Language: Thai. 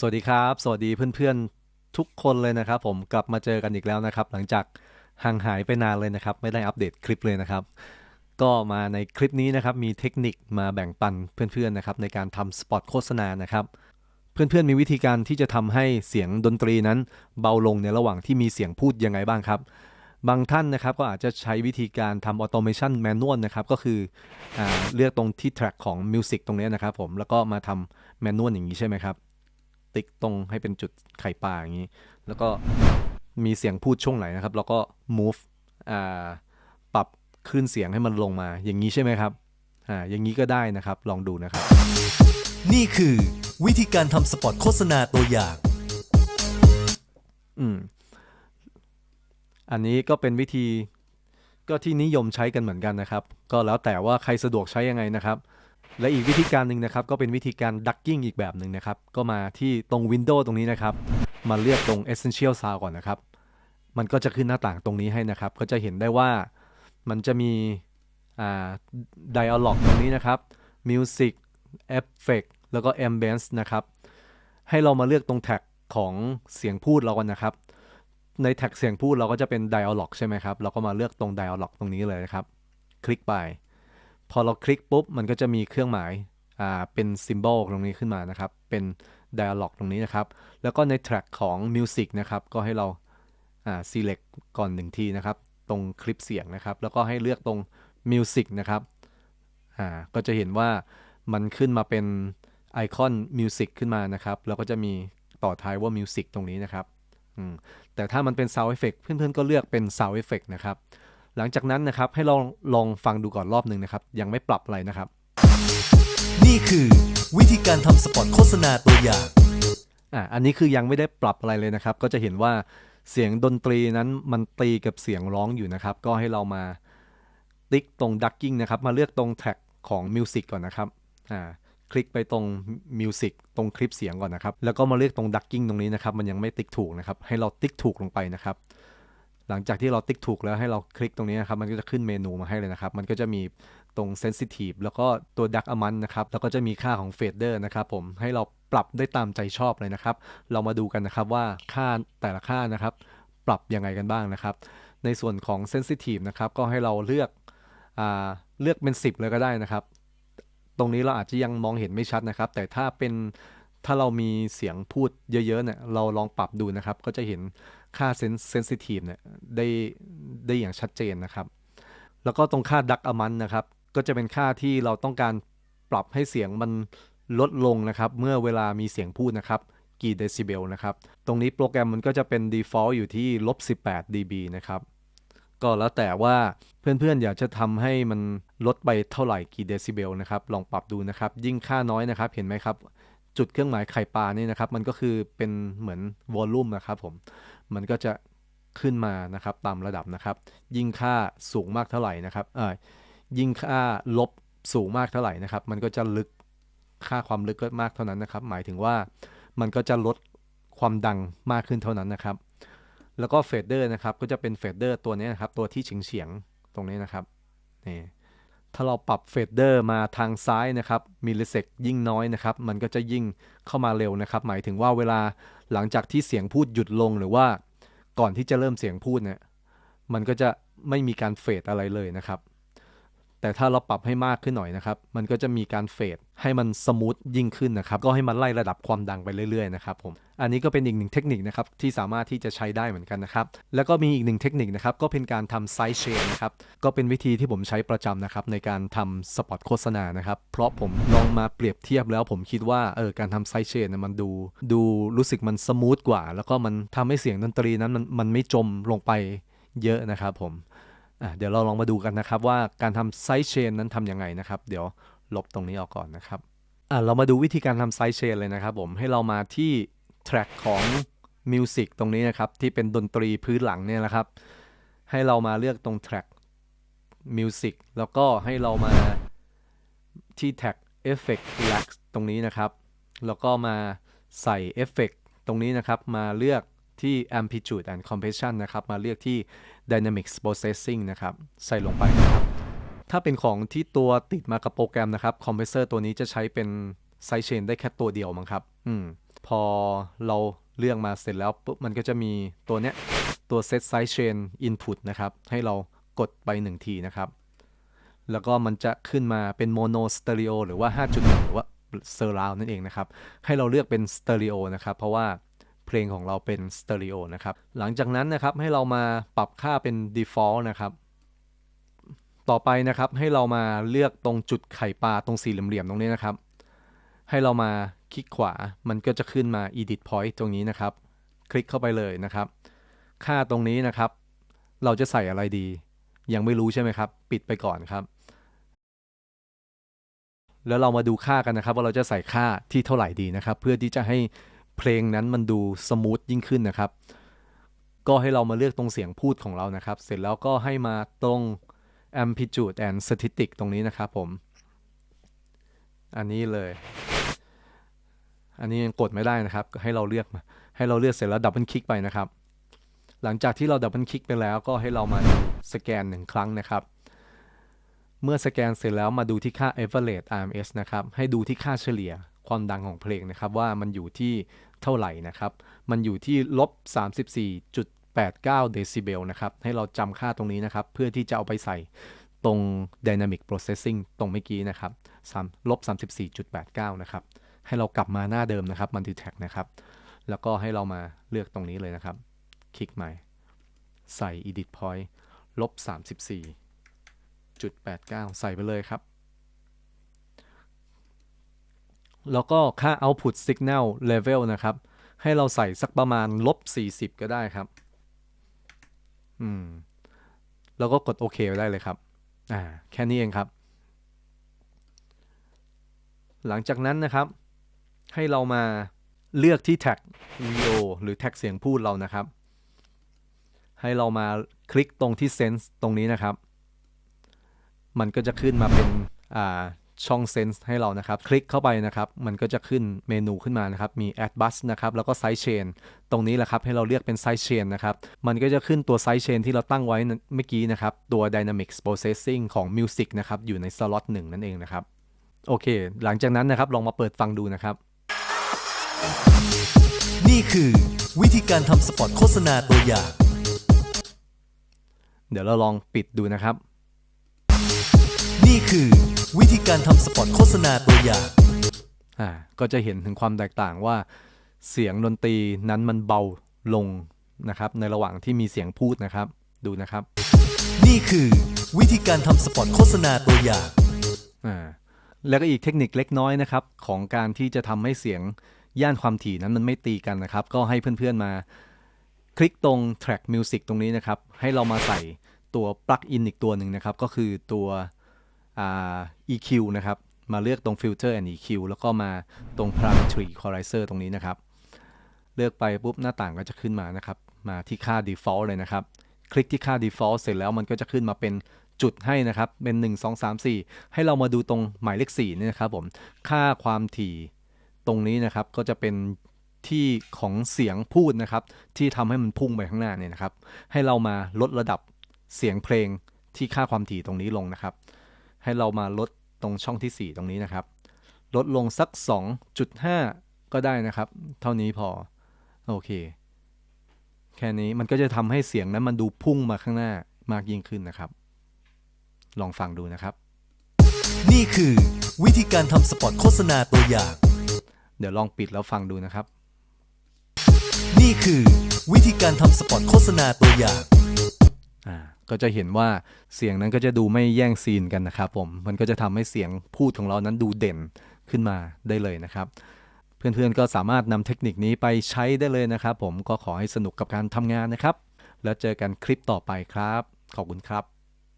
สวัสดีครับ สวัสดีเพื่อนๆทุกคนเลยนะครับ ผมกลับมาเจอกันอีกแล้วนะครับ หลังจากห่างหายไปนานเลยนะครับ ไม่ได้อัปเดตคลิปเลยนะครับ ก็มาในคลิปนี้นะครับมีเทคนิคมาแบ่งปันเพื่อนๆนะครับในการทำสปอตโฆษณานะครับ เพื่อนๆมีวิธีการที่จะทำให้เสียงดนตรีนั้น เบาลงในระหว่างที่มีเสียงพูดยังไงบ้างครับ บางท่านนะครับก็อาจจะใช้วิธีการทำออโตเมชันแมนนวลนะครับก็คืออเลือกตรงที่แทร็กของมิวสิกตรงนี้นะครับผมแล้วก็มาทำแมนนวลอย่างนี้ใช่ไหมครับ ติ๊กตรงให้เป็นจุดไข่ปลาอย่างนี้ แล้วก็มีเสียงพูดช่วงไหนนะครับ แล้วก็ move อ่าปรับคลื่นเสียงให้มันลงมา อย่างนี้ใช่ไหมครับอ่าอย่างนี้ก็ได้นะครับ ลองดูนะครับ นี่คือ วิธีการทำสปอตโฆษณาตัวอย่าง อืม อันนี้ก็เป็นวิธีก็ที่นิยมใช้กันเหมือนกันนะครับ ก็แล้วแต่ว่าใครสะดวกใช้ยังไงนะครับ และอีกวิธีการหนึ่งนะครับ ก็เป็นวิธีการ ducking อีกแบบหนึ่งนะครับ ก็มาที่ตรง Windows ตรงนี้นะครับ มาเลือกตรง Essential Sound ก่อนนะครับ มันก็จะขึ้นหน้าต่างตรงนี้ให้นะครับ ก็จะเห็นได้ว่ามันจะมีอ่า dialog ตรงนี้นะครับ music effect แล้วก็ ambience นะครับ ให้เรามาเลือกตรงแท็กของเสียงพูดเรากันนะครับ ในแท็กเสียงพูดเราก็จะเป็น dialog ใช่ไหมครับ เราก็มาเลือกตรง dialog ตรงนี้เลยนะครับ คลิกไป พอเราคลิกปุ๊บมันก็จะมีเครื่องหมายอ่าเป็น symbol ตรงนี้ขึ้นมานะครับ เป็น dialog ตรงนี้นะครับ แล้วก็ในแท็กของ music นะครับ ก็ให้เราอ่า select ก่อนหนึ่งทีนะครับ ตรงคลิปเสียงนะครับ แล้วก็ให้เลือกตรง music นะครับอ่าก็จะเห็นว่ามันขึ้นมาเป็นไอคอน music ขึ้นมานะครับ แล้วก็จะมีต่อท้ายว่า music ตรงนี้นะครับแต่ถ้ามันเป็น sound effect เพื่อนๆก็เลือกเป็น sound effect นะครับ หลังจากนั้นนะครับให้ลองลองฟังดูก่อนรอบหนึ่งนะครับ ยังไม่ปรับอะไรนะครับ นี่คือวิธีการทำสปอตโฆษณาตัวอย่าง อะอันนี้คือยังไม่ได้ปรับอะไรเลยนะครับ ก็จะเห็นว่าเสียงดนตรีนั้นมันตีกับเสียงร้องอยู่นะครับ ก็ให้เรามาติ๊กตรง ducking นะครับ มาเลือกตรงแท็กของ music ก่อนนะครับอ่าคลิกไปตรง music ตรงคลิปเสียงก่อนนะครับ แล้วก็มาเลือกตรง ducking ตรงนี้นะครับ มันยังไม่ติ๊กถูกนะครับ ให้เราติ๊กถูกลงไปนะครับ หลังจากที่เราติ๊กถูกแล้วให้เราคลิกตรงนี้นะครับมันก็จะขึ้นเมนูมาให้เลยนะครับ มันก็จะมีตรง sensitive แล้วก็ตัว dark amount นะครับแล้วก็จะมีค่าของ fader นะครับผมให้เราปรับได้ตามใจชอบเลยนะครับ เรามาดูกันนะครับว่าค่าแต่ละค่านะครับ ปรับยังไงกันบ้างนะครับ ในส่วนของ sensitive นะครับก็ให้เราเลือกอเลือกเป็น 10 เลยก็ได้นะครับ ตรงนี้เราอาจจะยังมองเห็นไม่ชัดนะครับ แต่ถ้าเป็นถ้าเรามีเสียงพูดเยอะๆเนี่ยเราลองปรับดูนะครับ ก็จะเห็น ค่า sen- sensitive เนี่ยได้ได้อย่างชัดเจนนะครับ แล้วก็ตรงค่า dark amount นะครับ ก็จะเป็นค่าที่เราต้องการปรับให้เสียงมันลดลงนะครับ เมื่อเวลามีเสียงพูดนะครับ กี่เดซิเบลนะครับ ตรงนี้โปรแกรมมันก็จะเป็น default อยู่ที่ลบ18 dB นะครับ ก็แล้วแต่ว่าเพื่อนๆ อยากจะทำให้มันลดไปเท่าไหร่กี่เดซิเบลนะครับ ลองปรับดูนะครับ ยิ่งค่าน้อยนะครับ เห็นไหมครับ จุดเครื่องหมายไข่ปลานี่นะครับ มันก็คือเป็นเหมือนวอลลุ่มนะครับผม มันก็จะขึ้นมานะครับตามระดับนะครับ ยิ่งค่าสูงมากเท่าไหร่นะครับเออยิ่งค่าลบสูงมากเท่าไหร่นะครับ มันก็จะลึกค่าความลึกก็มากเท่านั้นนะครับ หมายถึงว่ามันก็จะลดความดังมากขึ้นเท่านั้นนะครับ แล้วก็เฟดเดอร์นะครับก็จะเป็นเฟดเดอร์ตัวนี้นะครับ ตัวที่เฉียงเฉียงๆตรงนี้นะครับนี่ ถ้าเราปรับเฟดเดอร์มาทางซ้ายนะครับมิลลิเซกยิ่งน้อยนะครับ มันก็จะยิ่งเข้ามาเร็วนะครับ หมายถึงว่าเวลาหลังจากที่เสียงพูดหยุดลงหรือว่าก่อนที่จะเริ่มเสียงพูดเนี่ยมันก็จะไม่มีการเฟดอะไรเลยนะครับ แต่ถ้าเราปรับให้มากขึ้นหน่อยนะครับมันก็จะมีการเฟดให้มันสมูทยิ่งขึ้นนะครับก็ให้มันไล่ระดับความดังไปเรื่อยๆนะครับผมอันนี้ก็เป็นอีกหนึ่งเทคนิคนะครับที่สามารถที่จะใช้ได้เหมือนกันนะครับแล้วก็มีอีกหนึ่งเทคนิคนะครับก็เป็นการทำไซส์เชนนะครับก็เป็นวิธีที่ผมใช้ประจำนะครับในการทำสปอตโฆษณานะครับเพราะผมลองมาเปรียบเทียบแล้วผมคิดว่าเออการทำไซส์เชนมันดูดูรู้สึกมันสมูทกว่า แล้วก็มันทำให้เสียงดนตรีนั้นมันมันไม่จมลงไปเยอะนะครับผม เดี๋ยวเราลองมาดูกันนะครับว่าการทำไซส์เชนนั้นทำยังไงนะครับ เดี๋ยวลบตรงนี้ออกก่อนนะครับเรามาดูวิธีการทำไซส์เชนเลยนะครับผมให้เรามาที่แทร็กของมิวสิกตรงนี้นะครับ ที่เป็นดนตรีพื้นหลังเนี่ยนะครับ ให้เรามาเลือกตรงแทร็กมิวสิกแล้วก็ให้เรามาที่แท็ก Effect Relax ตรงนี้นะครับ แล้วก็มาใส่เอฟเฟกตรงนี้นะครับ มาเลือก ที่ Amplitude and Compression นะครับ มาเลือกที่ Dynamics Processing นะครับ ใส่ลงไปนะครับ ถ้าเป็นของที่ตัวติดมากับโปรแกรมนะครับ คอมเพรสเซอร์ตัวนี้จะใช้เป็นไซเชนได้แค่ตัวเดียวมั้งครับ อืม พอเราเลือกมาเสร็จแล้วปุ๊บ มันก็จะมีตัวเนี้ย ตัว set size chain input นะครับ ให้เรากดไป 1 ทีนะครับ แล้วก็มันจะขึ้นมาเป็น mono stereo หรือว่า 5.1 หรือว่า surround นั่นเองนะครับ ให้เราเลือกเป็น stereo นะครับ เพราะว่า เพลงของเราเป็น stereo นะครับ หลังจากนั้นนะครับให้เรามาปรับค่าเป็น default นะครับ ต่อไปนะครับให้เรามาเลือกตรงจุดไข่ปลาตรงสี่เหลี่ยมๆตรงนี้นะครับ ให้เรามาคลิกขวามันก็จะขึ้นมา edit point ตรงนี้นะครับ คลิกเข้าไปเลยนะครับ ค่าตรงนี้นะครับ เราจะใส่อะไรดี ยังไม่รู้ใช่ไหมครับ ปิดไปก่อนครับ แล้วเรามาดูค่ากันนะครับ ว่าเราจะใส่ค่าที่เท่าไหร่ดีนะครับ เพื่อที่จะให้ เพลงนั้นมันดูสมูทยิ่งขึ้นนะครับ ก็ให้เรามาเลือกตรงเสียงพูดของเรานะครับ เสร็จแล้วก็ให้มาตรง amplitude and static ตรงนี้นะครับผม อันนี้เลย อันนี้ยังกดไม่ได้นะครับ ให้เราเลือกมา ให้เราเลือกเสร็จแล้วดับเบิลคลิกไปนะครับ หลังจากที่เราดับเบิลคลิกไปแล้วก็ให้เรามาสแกนหนึ่งครั้งนะครับ เมื่อสแกนเสร็จแล้วมาดูที่ค่า average RMS นะครับ ให้ดูที่ค่าเฉลี่ย ความดังของเพลงนะครับว่ามันอยู่ที่เท่าไหร่นะครับ มันอยู่ที่ลบ 34.89 เดซิเบลนะครับ ให้เราจำค่าตรงนี้นะครับ เพื่อที่จะเอาไปใส่ตรง dynamic processing ตรงเมื่อกี้นะครับลบ 34.89 นะครับ ให้เรากลับมาหน้าเดิมนะครับ multi-track นะครับ แล้วก็ให้เรามาเลือกตรงนี้เลยนะครับ คลิกใหม่ ใส่ edit point ลบ 34.89 ใส่ไปเลยครับ แล้วก็ค่า output signal level นะครับ ให้เราใส่สักประมาณลบ 40 ก็ได้ครับ อืม แล้วก็กดโอเคได้เลยครับ อ่า แค่นี้เองครับ หลังจากนั้นนะครับ ให้เรามาเลือกที่แท็ก VO หรือแท็กเสียงพูดเรานะครับ ให้เรามาคลิกตรงที่ Sense ตรงนี้นะครับ มันก็จะขึ้นมาเป็น อ่า ช่อง Sense ให้เรานะครับ คลิกเข้าไปนะครับ มันก็จะขึ้นเมนูขึ้นมานะครับ มี Add Bus นะครับ แล้วก็ Side Chain ตรงนี้แหละครับ ให้เราเลือกเป็น Side Chain นะครับ มันก็จะขึ้นตัว Side Chain ที่เราตั้งไว้เมื่อกี้นะครับ ตัว Dynamics Processing ของ Music นะครับ อยู่ในสล็อตหนึ่งนั่นเองนะครับ โอเค หลังจากนั้นนะครับ ลองมาเปิดฟังดูนะครับ นี่คือวิธีการทำสปอตโฆษณาตัวอย่าง เดี๋ยวเราลองปิดดูนะครับ นี่คือ วิธีการทำสปอตโฆษณาตัวอย่างอ่าก็จะเห็นถึงความแตกต่างว่าเสียงดนตรีนั้นมันเบาลงนะครับ ในระหว่างที่มีเสียงพูดนะครับ ดูนะครับ นี่คือวิธีการทำสปอตโฆษณาตัวอย่างอ่าแล้วก็อีกเทคนิคเล็กน้อยนะครับ ของการที่จะทำให้เสียงย่านความถี่นั้นมันไม่ตีกันนะครับ ก็ให้เพื่อนๆมา คลิกตรง track music ตรงนี้นะครับ ให้เรามาใส่ตัว plug in อีกตัวหนึ่งนะครับ ก็คือตัวอ่า EQ นะครับ มาเลือกตรง filter and EQ แล้วก็มาตรง parametry equalizer ตรงนี้นะครับ เลือกไปปุ๊บหน้าต่างก็จะขึ้นมานะครับ มาที่ค่า default เลยนะครับ คลิกที่ค่า default เสร็จแล้วมันก็จะขึ้นมาเป็นจุดให้นะครับ เป็น 1 2 3 4 ให้เรามาดูตรงหมายเลข4นี่นะครับผม ค่าความถี่ตรงนี้นะครับก็จะเป็นที่ของเสียงพูดนะครับ ที่ทำให้มันพุ่งไปข้างหน้าเนี่ยนะครับ ให้เรามาลดระดับเสียงเพลงที่ค่าความถี่ตรงนี้ลงนะครับ ให้เรามาลดตรงช่องที่ 4 ตรงนี้นะครับ ลดลงสัก 2.5 ก็ได้นะครับ เท่านี้พอ โอเค แค่นี้มันก็จะทำให้เสียงนั้นมันดูพุ่งมาข้างหน้ามากยิ่งขึ้นนะครับ ลองฟังดูนะครับ นี่คือวิธีการทำสปอตโฆษณาตัวอย่าง เดี๋ยวลองปิดแล้วฟังดูนะครับ นี่คือวิธีการทำสปอตโฆษณาตัวอย่างอ่า ก็จะเห็นว่าเสียงนั้นก็จะดูไม่แย่งซีนกันนะครับผม มันก็จะทำให้เสียงพูดของเรานั้นดูเด่นขึ้นมาได้เลยนะครับ เพื่อนๆก็สามารถนำเทคนิคนี้ไปใช้ได้เลยนะครับ ผมก็ขอให้สนุกกับการทำงานนะครับ แล้วเจอกันคลิปต่อไปครับ ขอบคุณครับ